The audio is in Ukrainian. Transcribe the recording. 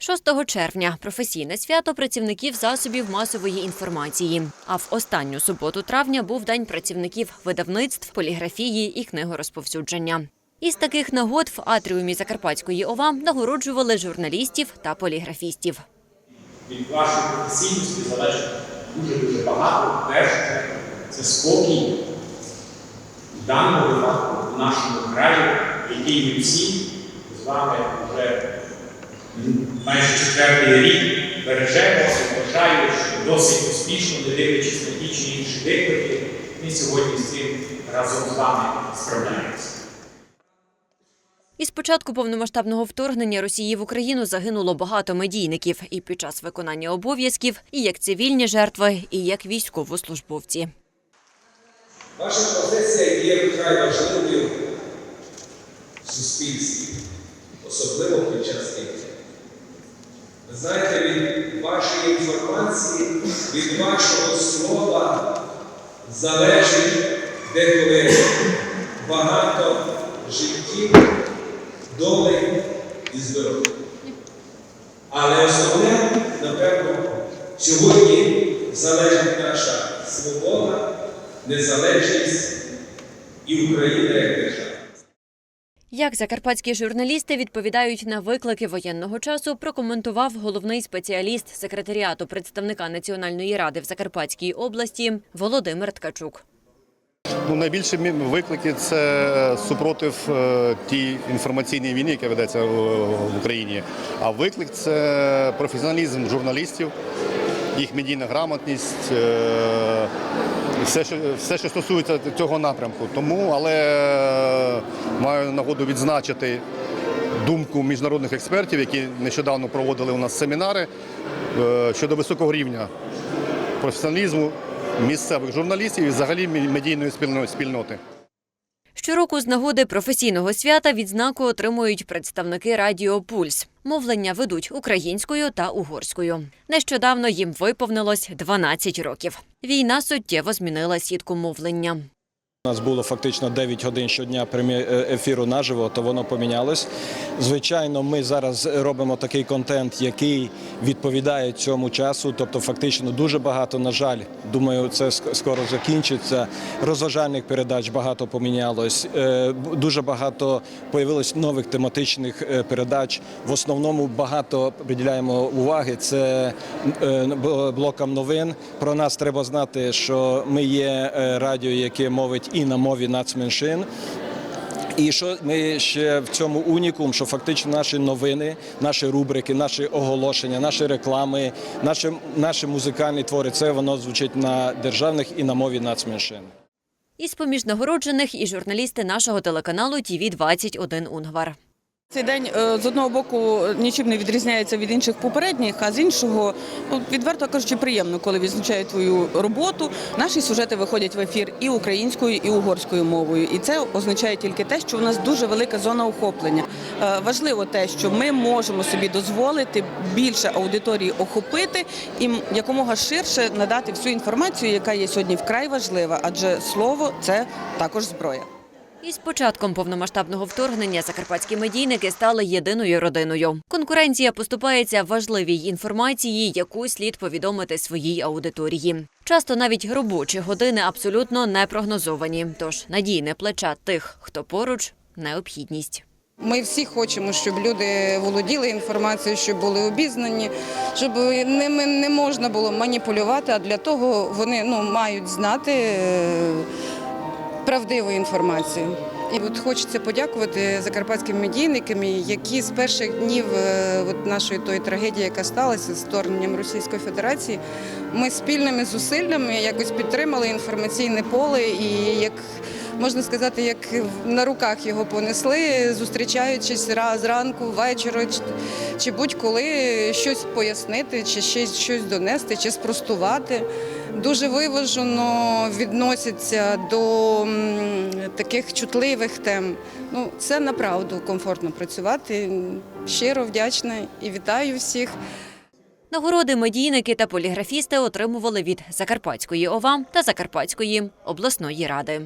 6 червня професійне свято працівників засобів масової інформації. А в останню суботу травня був день працівників видавництв, поліграфії і книгорозповсюдження. Із таких нагод в атріумі Закарпатської ОВА нагороджували журналістів та поліграфістів. від вашої професійності залежить дуже-дуже багато. Перше, це спокій в даному випадку в нашому краї, який ми всі з вами вже майже четвертий рік бережемо. І Вважаю, що досить успішно, не дивлячись на ті чи інші виклики, ми сьогодні з цим разом з вами справляємося. Із початку повномасштабного вторгнення Росії в Україну загинуло багато медійників і під час виконання обов'язків, і як цивільні жертви, і як військовослужбовці. Ваша позиція є вкрай важливою в суспільстві, особливо під час війни. Знаєте, від вашої інформації, від вашого слова залежить деколи багато життів, долей і здоров'я. Але основне, напевно, сьогодні залежить наша свобода, незалежність і Україна як. Як закарпатські журналісти відповідають на виклики воєнного часу, прокоментував головний спеціаліст секретаріату представника Національної ради в Закарпатській області Володимир Ткачук. Ну, найбільші виклики це супротив е, тій інформаційній війні, яка ведеться е, в Україні. А виклик це професіоналізм журналістів, їх медійна грамотність, е, все, що, все, що стосується цього напрямку. Тому, але е, маю нагоду відзначити думку міжнародних експертів, які нещодавно проводили у нас семінари е, щодо високого рівня професіоналізму місцевих журналістів і взагалі медійної спільноти. Щороку з нагоди професійного свята відзнаку отримують представники Радіо Пульс. Мовлення ведуть українською та угорською. Нещодавно їм виповнилось 12 років. Війна суттєво змінила сітку мовлення. У нас було фактично 9 годин щодня е, ефіру наживо, то воно помінялось. Звичайно, ми зараз робимо такий контент, який відповідає цьому часу. Тобто, фактично, дуже багато, на жаль, думаю, це скоро закінчиться. Розважальних передач багато помінялось. Е, Дуже багато появилось нових тематичних е, передач. В основному багато приділяємо уваги. Це блокам новин. Про нас треба знати, що ми є радіо, яке мовить і на мові нацменшин. І що ми ще в цьому унікум, що фактично наші новини, наші рубрики, наші оголошення, наші реклами, наші, наші музикальні твори, це воно звучить на державних і на мові нацменшин. Із поміж нагороджених і журналісти нашого телеканалу ТІВІ 21 Унгвар. Цей день е, з одного боку нічим не відрізняється від інших попередніх, а з іншого, ну, відверто кажучи, приємно, коли відзначають твою роботу. Наші сюжети виходять в ефір і українською, і угорською мовою. І це означає тільки те, що у нас дуже велика зона охоплення. Е, Важливо те, що ми можемо собі дозволити більше аудиторії охопити і якомога ширше надати всю інформацію, яка є сьогодні вкрай важлива, адже слово це також зброя. Із початком повномасштабного вторгнення закарпатські медійники стали єдиною родиною. Конкуренція поступається важливій інформації, яку слід повідомити своїй аудиторії. Часто навіть робочі години абсолютно не прогнозовані. Тож надійне плеча тих, хто поруч, необхідність. Ми всі хочемо, щоб люди володіли інформацією, щоб були обізнані, щоб ними не можна було маніпулювати, а для того вони ну, мають знати е, правдиву інформацію. І от хочеться подякувати закарпатським медійникам, які з перших днів е, от нашої тої трагедії, яка сталася з вторгненням Російської Федерації, ми спільними зусиллями якось підтримали інформаційне поле і як можна сказати, як на руках його понесли, зустрічаючись раз зранку, ввечері, чи, будь-коли щось пояснити, чи щось донести, чи спростувати. Дуже виважено відносяться до таких чутливих тем. Ну, це направду комфортно працювати. Щиро вдячна і вітаю всіх. Нагороди медійники та поліграфісти отримували від Закарпатської ОВА та Закарпатської обласної ради.